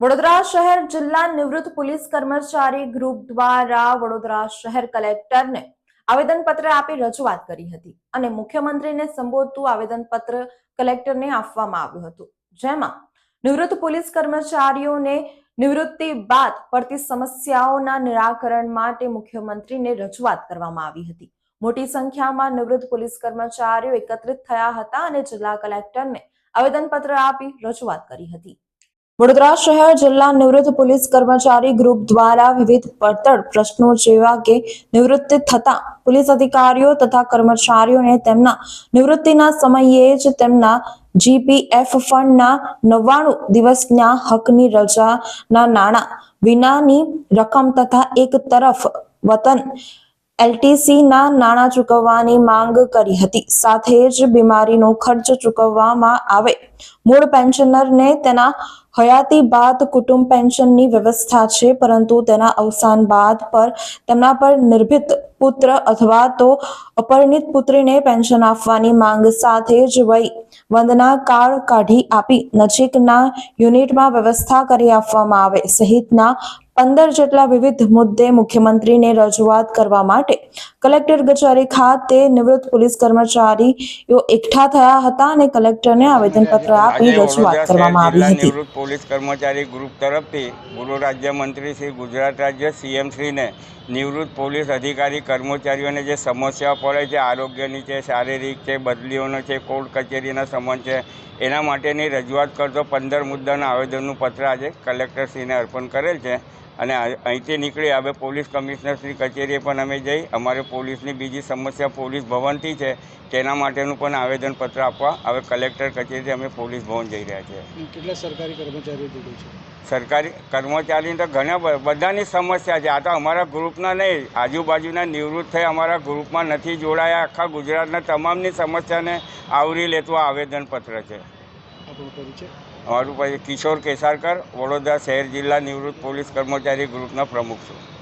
વડોદરા શહેર જિલ્લા નિવૃત્ત પોલીસ કર્મચારી ગ્રુપ દ્વારા વડોદરા શહેર કલેક્ટરને આવેદનપત્ર આપી રજૂઆત કરી હતી અને મુખ્યમંત્રીને સંબોધતું આવેદનપત્ર કલેક્ટરને આપવામાં આવ્યું હતું. જેમાં નિવૃત્ત પોલીસ કર્મચારીઓને નિવૃત્તિ બાદ પડતી સમસ્યાઓના નિરાકરણ માટે મુખ્યમંત્રીને રજૂઆત કરવામાં આવી હતી. મોટી સંખ્યામાં નિવૃત્ત પોલીસ કર્મચારીઓ એકત્રિત થયા હતા અને જિલ્લા કલેક્ટરને આવેદનપત્ર આપી રજૂઆત કરી હતી. વડોદરા શહેર જિલ્લા નિવૃત્ત પોલીસ કર્મચારી ગ્રુપ દ્વારા વિવિધ પડતર પ્રશ્નો જેવા કે નિવૃત્તિ થતા પોલીસ અધિકારીઓ તથા કર્મચારીઓને તેમના નિવૃત્તિના સમયે જ તેમના જીપીએફ ફંડના નવ્વાણું દિવસના હકની રજાના નાણાં વિનાની રકમ તથા એક તરફ વતન એલટીસી ના નાણાં ચૂકવવાની માંગ કરી હતી. સાથે જ બીમારીનો ખર્ચ ચૂકવવામાં આવે. મૂળ પેન્શનરને તેના હયાતી બાદ કુટુંબ પેન્શનની વ્યવસ્થા છે પરંતુ તેના અવસાન બાદ પર તેમના પર નિર્ભિત પુત્ર અથવા તો અપરિણિત પુત્રીને પેન્શન આપવાની માંગ સાથે જ વય વંદના કાર્ડ કાઢી આપી નજીકના યુનિટમાં વ્યવસ્થા કરી આપવામાં આવે. સહિતના પંદર જેટલા વિવિધ મુદ્દે મુખ્યમંત્રીને રજૂઆત કરવા માટે કલેક્ટર કચેરી ખાતે નિવૃત્ત પોલીસ કર્મચારીઓ એકઠા થયા હતા અને કલેક્ટરને આવેદનપત્ર આપી રજૂઆત કરવામાં આવી હતી. પોલીસ કર્મચારી ગ્રુપ તરફથી ગૃહ રાજ્યમંત્રી શ્રી ગુજરાત રાજ્ય સીએમશ્રીને નિવૃત્ત પોલીસ અધિકારી કર્મચારીઓને જે સમસ્યાઓ પડે છે, આરોગ્યની છે, શારીરિક છે, બદલીઓનો છે, કોર્ટ કચેરીના સંબંધ છે, એના માટેની રજૂઆત કરતો પંદર મુદ્દાના આવેદનનું પત્ર આજે કલેક્ટરશ્રીને અર્પણ કરેલ છે. અને અહીંથી નીકળી હવે પોલીસ કમિશનરશ્રી કચેરીએ પણ અમે જઈ. અમારે પોલીસની બીજી સમસ્યા પોલીસ ભવનથી છે. તેના માટેનું પણ આવેદનપત્ર આપવા હવે કલેક્ટર કચેરીથી અમે પોલીસ ભવન જઈ રહ્યા છીએ. કેટલા સરકારી કર્મચારીઓ જોડે છે? સરકારી કર્મચારી તો ઘણા બધાની સમસ્યા છે. આ તો અમારા ગ્રુપના નહીં આજુબાજુના નિવૃત્ત થઈ અમારા ગ્રુપમાં નથી જોડાયા. આખા ગુજરાતના તમામની સમસ્યાને આવરી લેતું આ આવેદનપત્ર છે. પરિચય પછી કિશોર કેસારકર વડોદરા શહેર જિલ્લા નિવૃત્ત પોલીસ કર્મચારી ગ્રુપના પ્રમુખ છું.